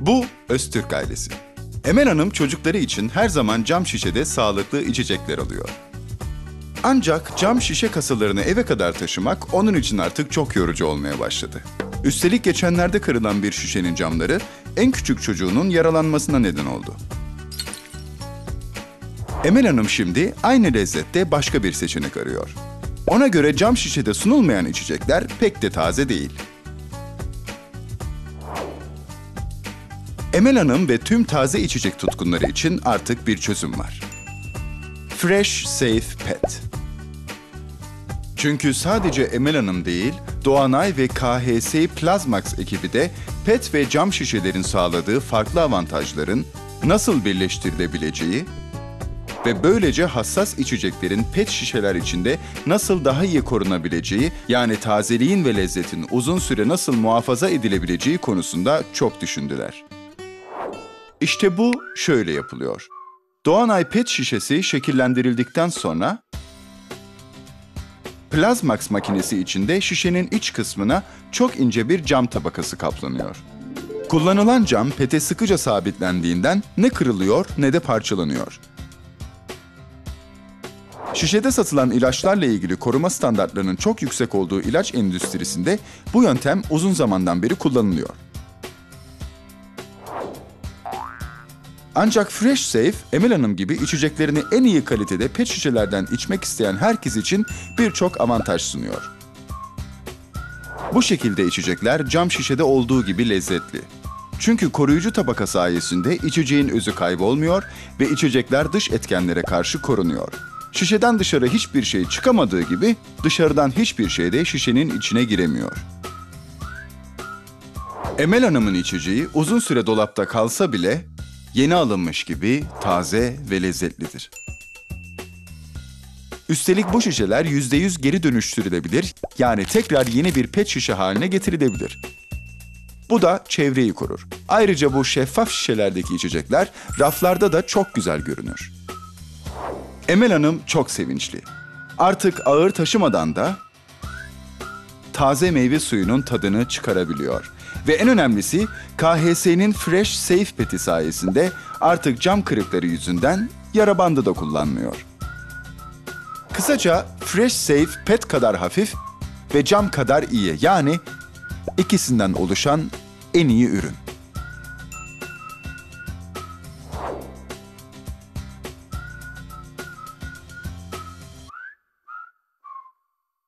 Bu Öztürk ailesi. Emel Hanım çocukları için her zaman cam şişede sağlıklı içecekler alıyor. Ancak cam şişe kasalarını eve kadar taşımak onun için artık çok yorucu olmaya başladı. Üstelik geçenlerde kırılan bir şişenin camları en küçük çocuğunun yaralanmasına neden oldu. Emel Hanım şimdi aynı lezzette başka bir seçenek arıyor. Ona göre cam şişede sunulmayan içecekler pek de taze değil. Emel Hanım ve tüm taze içecek tutkunları için artık bir çözüm var. Fresh Safe Pet. Çünkü sadece Emel Hanım değil, Doğanay ve KHS Plazmax ekibi de pet ve cam şişelerin sağladığı farklı avantajların nasıl birleştirilebileceği ve böylece hassas içeceklerin pet şişeler içinde nasıl daha iyi korunabileceği, yani tazeliğin ve lezzetin uzun süre nasıl muhafaza edilebileceği konusunda çok düşündüler. İşte bu şöyle yapılıyor. Doğanay pet şişesi şekillendirildikten sonra Plazmax makinesi içinde şişenin iç kısmına çok ince bir cam tabakası kaplanıyor. Kullanılan cam pete sıkıca sabitlendiğinden ne kırılıyor ne de parçalanıyor. Şişede satılan ilaçlarla ilgili koruma standartlarının çok yüksek olduğu ilaç endüstrisinde bu yöntem uzun zamandan beri kullanılıyor. Ancak Fresh Safe, Emel Hanım gibi içeceklerini en iyi kalitede pet şişelerden içmek isteyen herkes için birçok avantaj sunuyor. Bu şekilde içecekler cam şişede olduğu gibi lezzetli. Çünkü koruyucu tabaka sayesinde içeceğin özü kaybolmuyor ve içecekler dış etkenlere karşı korunuyor. Şişeden dışarı hiçbir şey çıkamadığı gibi dışarıdan hiçbir şey de şişenin içine giremiyor. Emel Hanım'ın içeceği uzun süre dolapta kalsa bile yeni alınmış gibi taze ve lezzetlidir. Üstelik bu şişeler %100 geri dönüştürülebilir, yani tekrar yeni bir pet şişe haline getirilebilir. Bu da çevreyi korur. Ayrıca bu şeffaf şişelerdeki içecekler raflarda da çok güzel görünür. Emel Hanım çok sevinçli. Artık ağır taşımadan da taze meyve suyunun tadını çıkarabiliyor. Ve en önemlisi KHS'nin Fresh Safe Pet'i sayesinde artık cam kırıkları yüzünden yara bandı da kullanmıyor. Kısaca Fresh Safe Pet kadar hafif ve cam kadar iyi yani ikisinden oluşan en iyi ürün.